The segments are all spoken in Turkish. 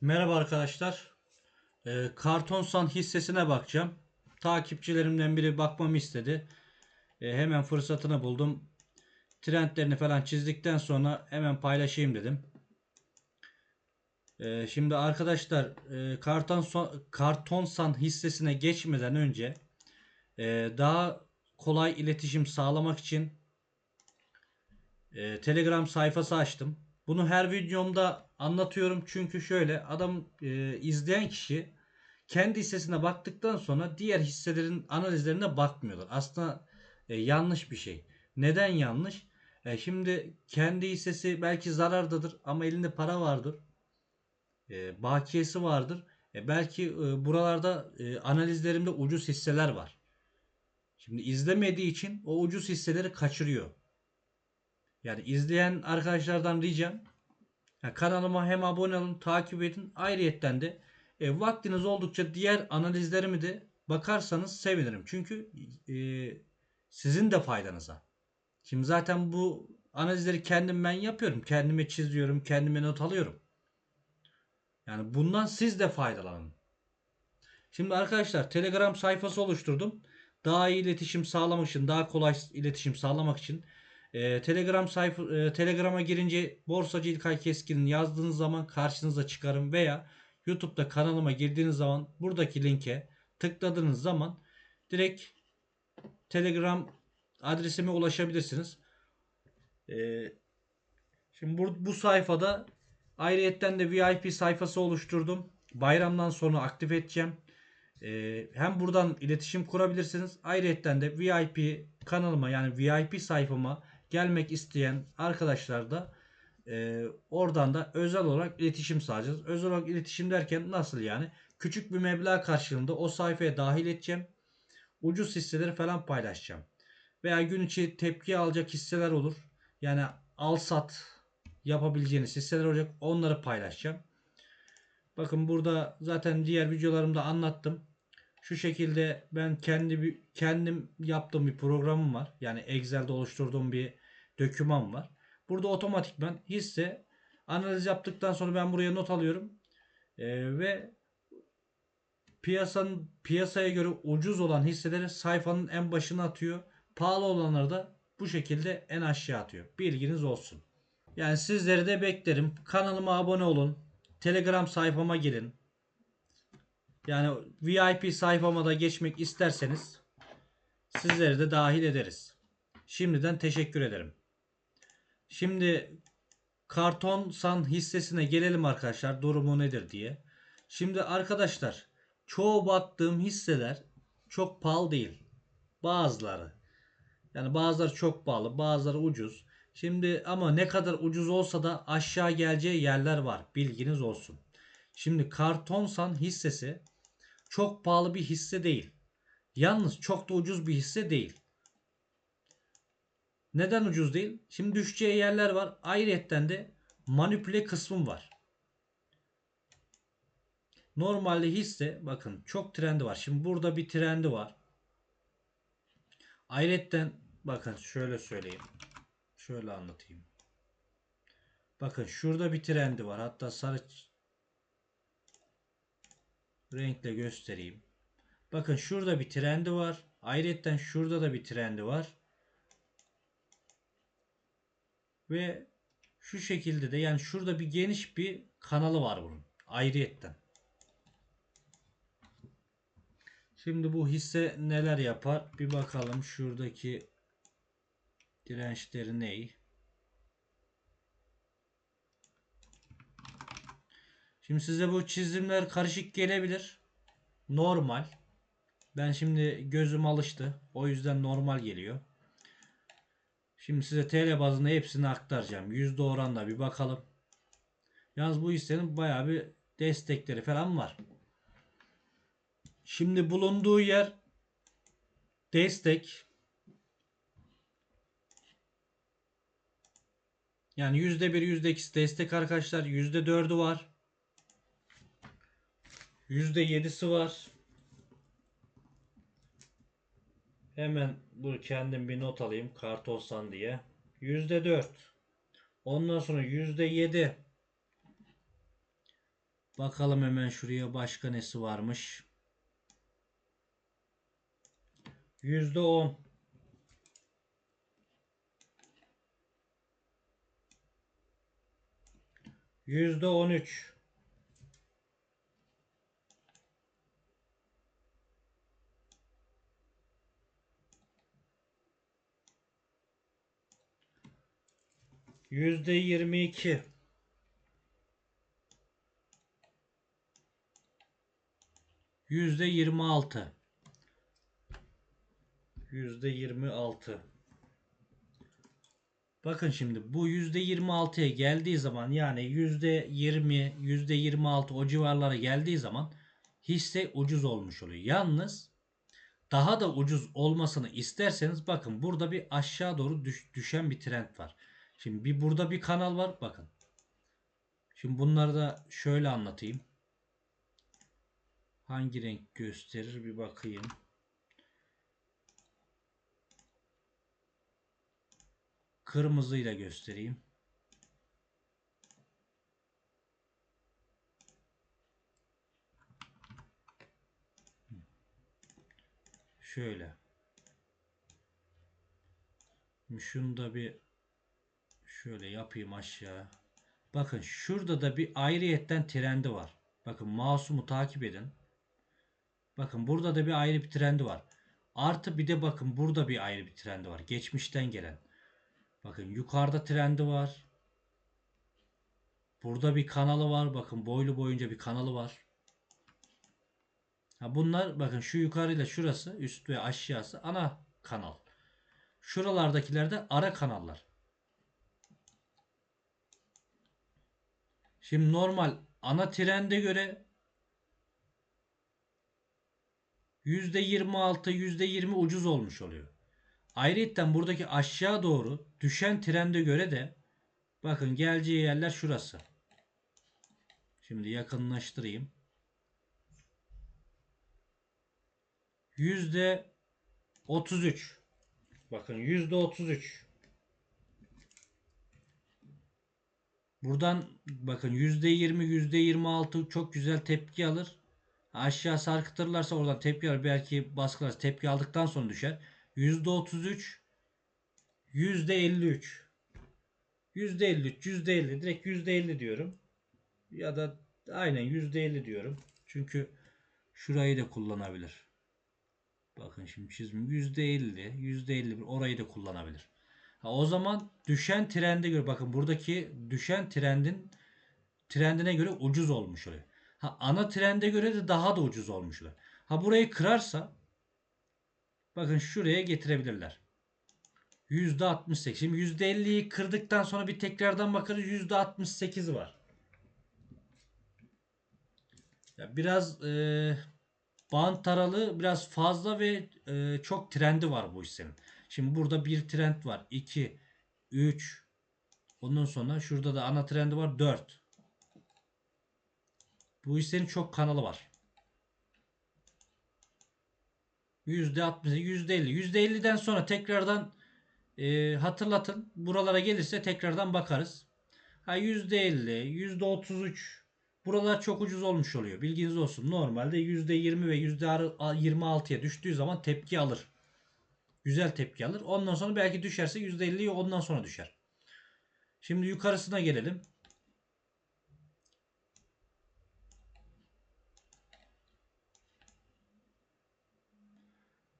Merhaba arkadaşlar. Ee, Kartonsan hissesine bakacağım. Takipçilerimden biri bakmamı istedi. Ee, hemen fırsatını buldum. Trendlerini falan çizdikten sonra hemen paylaşayım dedim. Ee, şimdi arkadaşlar e, Kartonsan, Kartonsan hissesine geçmeden önce e, daha kolay iletişim sağlamak için e, Telegram sayfası açtım. Bunu her videomda anlatıyorum çünkü şöyle adam e, izleyen kişi kendi hissesine baktıktan sonra diğer hisselerin analizlerine bakmıyorlar. Aslında e, yanlış bir şey. Neden yanlış? E, şimdi kendi hissesi belki zarardadır ama elinde para vardır. E, bakiyesi vardır. E, belki e, buralarda e, analizlerimde ucuz hisseler var. Şimdi izlemediği için o ucuz hisseleri kaçırıyor. Yani izleyen arkadaşlardan ricam ya kanalıma hem abone olun, takip edin. Ayrıyetten de e, vaktiniz oldukça diğer analizlerimi de bakarsanız sevinirim. Çünkü e, sizin de faydanıza. Şimdi zaten bu analizleri kendim ben yapıyorum. Kendime çiziyorum, kendime not alıyorum. Yani bundan siz de faydalanın. Şimdi arkadaşlar Telegram sayfası oluşturdum. Daha iyi iletişim sağlamak için, daha kolay iletişim sağlamak için e, Telegram sayfa e, Telegram'a girince Borsacı İlkay Keskin'in yazdığınız zaman karşınıza çıkarım veya YouTube'da kanalıma girdiğiniz zaman buradaki linke tıkladığınız zaman direkt Telegram adresime ulaşabilirsiniz. E, şimdi bu, bu sayfada ayrıyetten de VIP sayfası oluşturdum. Bayramdan sonra aktif edeceğim. Ee, hem buradan iletişim kurabilirsiniz. Ayrıca de VIP kanalıma yani VIP sayfama gelmek isteyen arkadaşlar da e, oradan da özel olarak iletişim sağlayacağız. Özel olarak iletişim derken nasıl yani? Küçük bir meblağ karşılığında o sayfaya dahil edeceğim. Ucuz hisseleri falan paylaşacağım. Veya gün içi tepki alacak hisseler olur. Yani al sat yapabileceğiniz hisseler olacak. Onları paylaşacağım. Bakın burada zaten diğer videolarımda anlattım. Şu şekilde ben kendi kendim yaptığım bir programım var. Yani Excel'de oluşturduğum bir doküman var. Burada otomatikman hisse analiz yaptıktan sonra ben buraya not alıyorum. Ee, ve piyasanın piyasaya göre ucuz olan hisseleri sayfanın en başına atıyor. Pahalı olanları da bu şekilde en aşağı atıyor. Bilginiz olsun. Yani sizleri de beklerim. Kanalıma abone olun. Telegram sayfama girin. Yani VIP sayfama da geçmek isterseniz sizleri de dahil ederiz. Şimdiden teşekkür ederim. Şimdi karton san hissesine gelelim arkadaşlar durumu nedir diye. Şimdi arkadaşlar çoğu baktığım hisseler çok pahalı değil. Bazıları. Yani bazıları çok pahalı, bazıları ucuz. Şimdi ama ne kadar ucuz olsa da aşağı geleceği yerler var. Bilginiz olsun. Şimdi kartonsan hissesi çok pahalı bir hisse değil. Yalnız çok da ucuz bir hisse değil. Neden ucuz değil? Şimdi düşeceği yerler var. Ayrıyetten de manipüle kısmım var. Normalde hisse bakın çok trendi var. Şimdi burada bir trendi var. Ayrıyetten bakın şöyle söyleyeyim. Şöyle anlatayım. Bakın şurada bir trendi var. Hatta sarı renkle göstereyim. Bakın şurada bir trendi var. Ayrıca şurada da bir trendi var. Ve şu şekilde de yani şurada bir geniş bir kanalı var bunun. Ayrıyetten. Şimdi bu hisse neler yapar? Bir bakalım şuradaki dirençleri ney? Şimdi size bu çizimler karışık gelebilir. Normal. Ben şimdi gözüm alıştı. O yüzden normal geliyor. Şimdi size TL bazında hepsini aktaracağım. Yüzde oranla bir bakalım. Yalnız bu hissenin bayağı bir destekleri falan var. Şimdi bulunduğu yer destek. Yani yüzde bir yüzde ikisi destek arkadaşlar. Yüzde dördü var. %7'si var. Hemen bu kendim bir not alayım kartonsan diye. %4. Ondan sonra %7. Bakalım hemen şuraya başka nesi varmış. Yüzde on. Yüzde yirmi iki. Yüzde yirmi altı. Yüzde yirmi altı. Bakın şimdi bu yüzde yirmi altıya geldiği zaman yani yüzde yirmi, yüzde yirmi altı o civarlara geldiği zaman hisse ucuz olmuş oluyor. Yalnız daha da ucuz olmasını isterseniz bakın burada bir aşağı doğru düş- düşen bir trend var. Şimdi bir burada bir kanal var bakın. Şimdi bunları da şöyle anlatayım. Hangi renk gösterir bir bakayım. Kırmızıyla göstereyim. Şöyle. Şunu da bir şöyle yapayım aşağı. Bakın şurada da bir ayrıyetten trendi var. Bakın mouse'umu takip edin. Bakın burada da bir ayrı bir trendi var. Artı bir de bakın burada bir ayrı bir trendi var. Geçmişten gelen. Bakın yukarıda trendi var. Burada bir kanalı var. Bakın boylu boyunca bir kanalı var. Ha bunlar bakın şu yukarıyla şurası üst ve aşağısı ana kanal. Şuralardakiler de ara kanallar. Şimdi normal ana trende göre %26 %20 ucuz olmuş oluyor. Ayrıca buradaki aşağı doğru düşen trende göre de bakın geleceği yerler şurası. Şimdi yakınlaştırayım. Yüzde 33. Bakın yüzde 33. Buradan bakın yüzde 20 yüzde 26 çok güzel tepki alır. Aşağı sarkıtırlarsa oradan tepki alır. Belki baskılar tepki aldıktan sonra düşer. Yüzde 33 yüzde 53 yüzde 53 yüzde 50 direkt yüzde 50 diyorum. Ya da aynen yüzde 50 diyorum. Çünkü şurayı da kullanabilir. Bakın şimdi çizim %50, %51 orayı da kullanabilir. Ha, o zaman düşen trende göre bakın buradaki düşen trendin trendine göre ucuz olmuş oluyor. Ha, ana trende göre de daha da ucuz olmuş oluyor. Ha burayı kırarsa bakın şuraya getirebilirler. %68. Şimdi %50'yi kırdıktan sonra bir tekrardan bakarız %68 var. Ya biraz eee bant taralı biraz fazla ve e, çok trendi var bu hissenin. Şimdi burada bir trend var. 2, 3, ondan sonra şurada da ana trendi var 4. Bu hissenin çok kanalı var. %60, %50. %50'den sonra tekrardan e, hatırlatın. Buralara gelirse tekrardan bakarız. Ha %50, %33 Buralar çok ucuz olmuş oluyor. Bilginiz olsun. Normalde %20 ve %26'ya düştüğü zaman tepki alır güzel tepki alır. Ondan sonra belki düşerse %50'yi ondan sonra düşer. Şimdi yukarısına gelelim.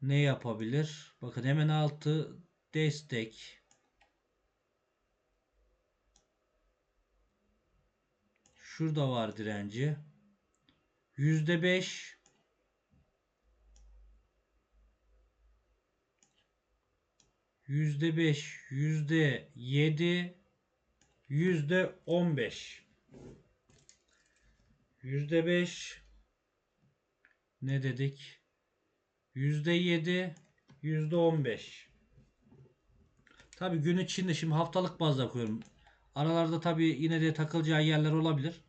Ne yapabilir? Bakın hemen altı destek. Şurada var direnci. %5 Yüzde beş. Yüzde yedi. Yüzde on beş. Yüzde beş. Ne dedik? Yüzde yedi. Yüzde on beş. Tabi gün içinde şimdi haftalık bazda koyuyorum. Aralarda tabi yine de takılacağı yerler olabilir.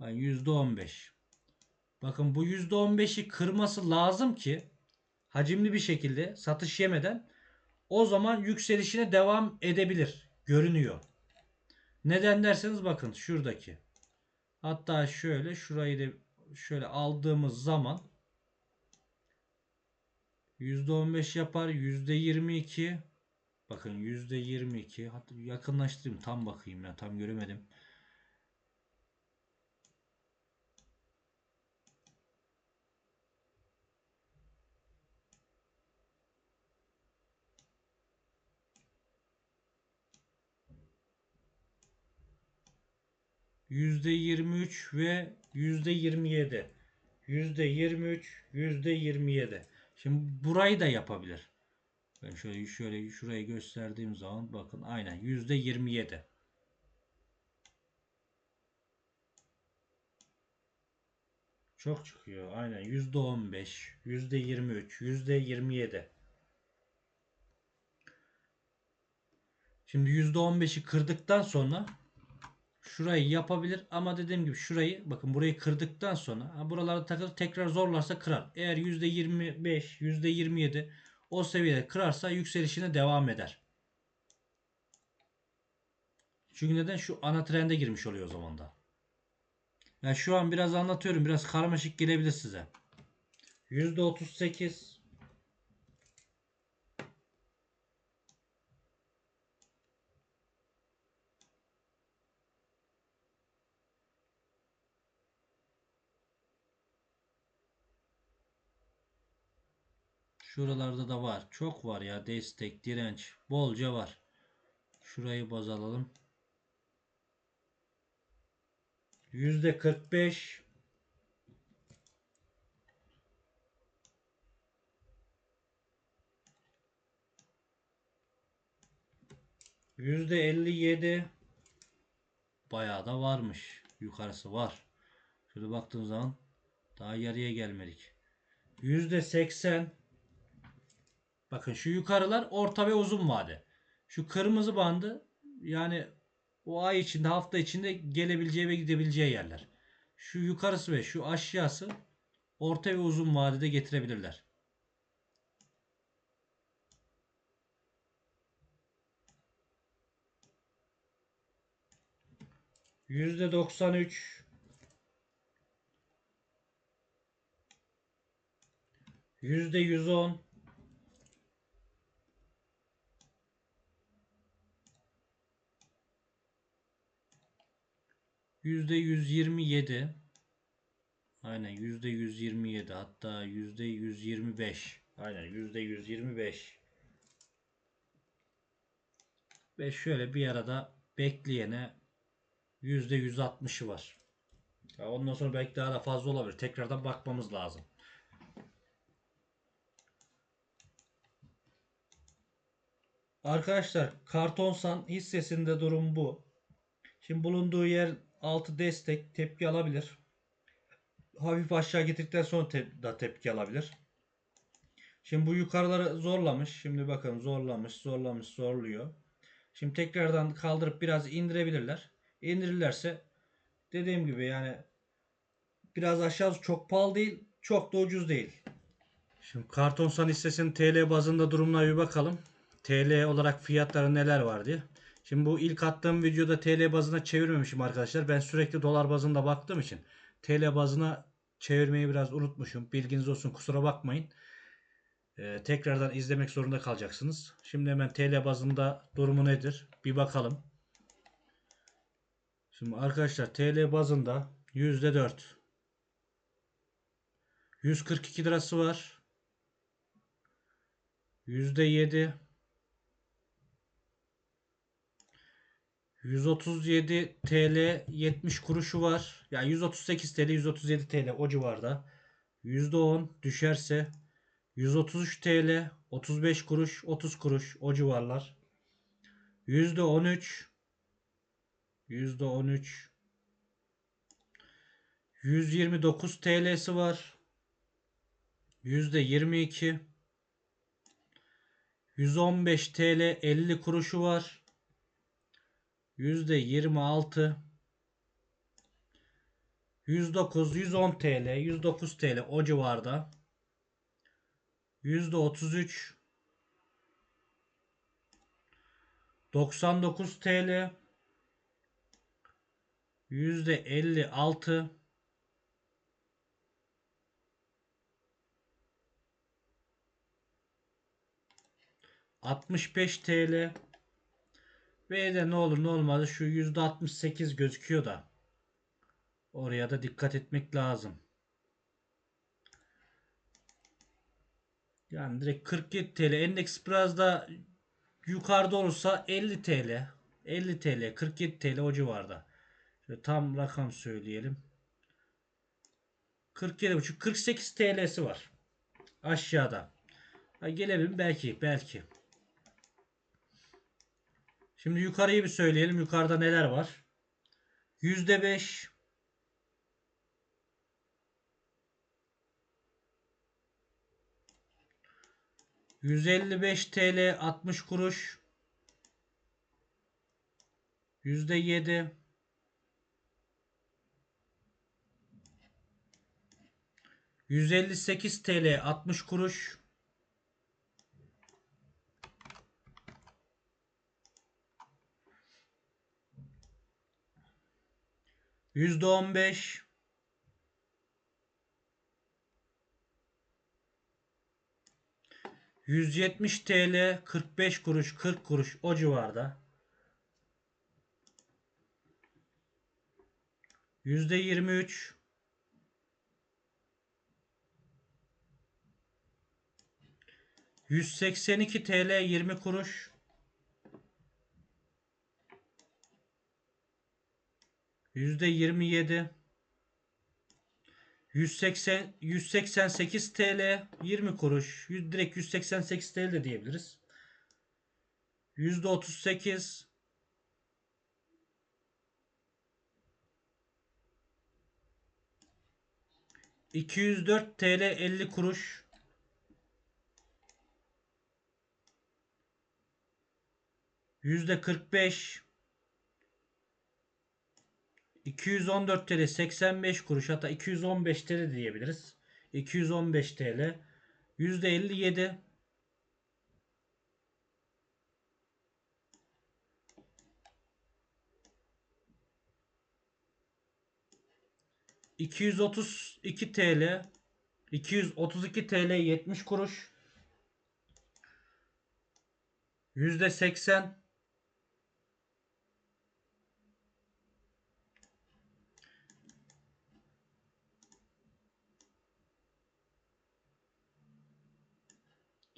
Yani %15. Bakın bu %15'i kırması lazım ki hacimli bir şekilde satış yemeden o zaman yükselişine devam edebilir. Görünüyor. Neden derseniz bakın şuradaki. Hatta şöyle şurayı da şöyle aldığımız zaman %15 yapar. %22 bakın %22 hatta yakınlaştırayım tam bakayım ya tam göremedim. %23 ve %27. %23, %27. Şimdi burayı da yapabilir. Ben şöyle şöyle şurayı gösterdiğim zaman bakın aynen %27. Çok çıkıyor. Aynen %15, %23, %27. Şimdi %15'i kırdıktan sonra şurayı yapabilir ama dediğim gibi şurayı bakın burayı kırdıktan sonra ha, buralarda takılır tekrar zorlarsa kırar. Eğer %25, %27 o seviyede kırarsa yükselişine devam eder. Çünkü neden? Şu ana trende girmiş oluyor o zaman da. Yani şu an biraz anlatıyorum. Biraz karmaşık gelebilir size. %38 Şuralarda da var. Çok var ya destek, direnç. Bolca var. Şurayı baz alalım. Yüzde 45 Yüzde 57 bayağı da varmış. Yukarısı var. Şöyle baktığım zaman daha yarıya gelmedik. Yüzde 80 Bakın şu yukarılar orta ve uzun vade. Şu kırmızı bandı yani o ay içinde hafta içinde gelebileceği ve gidebileceği yerler. Şu yukarısı ve şu aşağısı orta ve uzun vadede getirebilirler. Yüzde doksan üç. Yüzde yüz on. %127 Aynen %127 hatta %125 Aynen %125 Ve şöyle bir arada bekleyene %160'ı var. Ya ondan sonra belki daha da fazla olabilir. Tekrardan bakmamız lazım. Arkadaşlar Kartonsan hissesinde durum bu. Şimdi bulunduğu yer altı destek tepki alabilir. Hafif aşağı getirdikten sonra te da tepki alabilir. Şimdi bu yukarıları zorlamış. Şimdi bakın zorlamış, zorlamış, zorluyor. Şimdi tekrardan kaldırıp biraz indirebilirler. İndirirlerse dediğim gibi yani biraz aşağı çok pahalı değil, çok da ucuz değil. Şimdi Kartonsan hissesinin TL bazında durumuna bir bakalım. TL olarak fiyatları neler var diye. Şimdi bu ilk attığım videoda TL bazına çevirmemişim arkadaşlar. Ben sürekli dolar bazında baktığım için TL bazına çevirmeyi biraz unutmuşum. Bilginiz olsun kusura bakmayın. Ee, tekrardan izlemek zorunda kalacaksınız. Şimdi hemen TL bazında durumu nedir? Bir bakalım. Şimdi arkadaşlar TL bazında %4 142 lirası var. %7 137 TL 70 kuruşu var. Yani 138 TL 137 TL o civarda. %10 düşerse 133 TL 35 kuruş 30 kuruş o civarlar. %13 %13 129 TL'si var. %22 115 TL 50 kuruşu var. Yüzde 26 109 110 TL 109 TL o civarda yüzde 33 99 TL %56 65 TL ve de ne olur ne olmaz şu %68 gözüküyor da oraya da dikkat etmek lazım. Yani direkt 47 TL endeks biraz da yukarıda olursa 50 TL 50 TL 47 TL o civarda. Şöyle tam rakam söyleyelim. 47,5 48 TL'si var. Aşağıda. Ha, gelebilir belki belki. Şimdi yukarıyı bir söyleyelim. Yukarıda neler var? %5 155 TL 60 kuruş %7 158 TL 60 kuruş %15 170 TL 45 kuruş 40 kuruş o civarda. %23 182 TL 20 kuruş %27 180 188 TL 20 kuruş. Direkt 188 TL de diyebiliriz. %38 204 TL 50 kuruş. %45 214 TL 85 kuruş hatta 215 TL diyebiliriz. 215 TL. %57 232 TL. 232 TL 70 kuruş. %80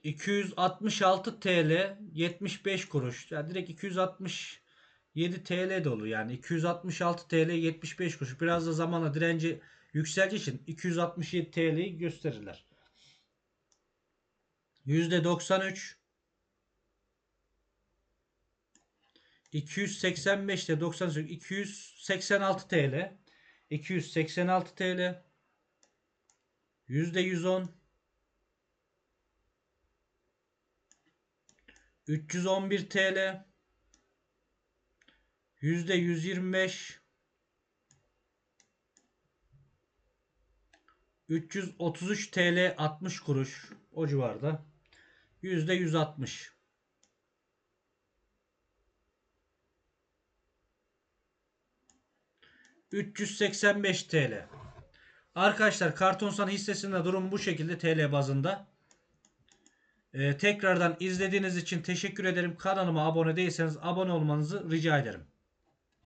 266 TL 75 kuruş. Yani direkt 267 TL de olur. Yani 266 TL 75 kuruş. Biraz da zamanla direnci yükseldiği için 267 TL'yi gösterirler. %93 285 ile 98 286 TL 286 TL %110 311 TL yüzde 125 333 TL 60 kuruş o civarda. Yüzde 160 385 TL Arkadaşlar Kartonsan hissesinde durum bu şekilde TL bazında. Ee, tekrardan izlediğiniz için teşekkür ederim. Kanalıma abone değilseniz abone olmanızı rica ederim.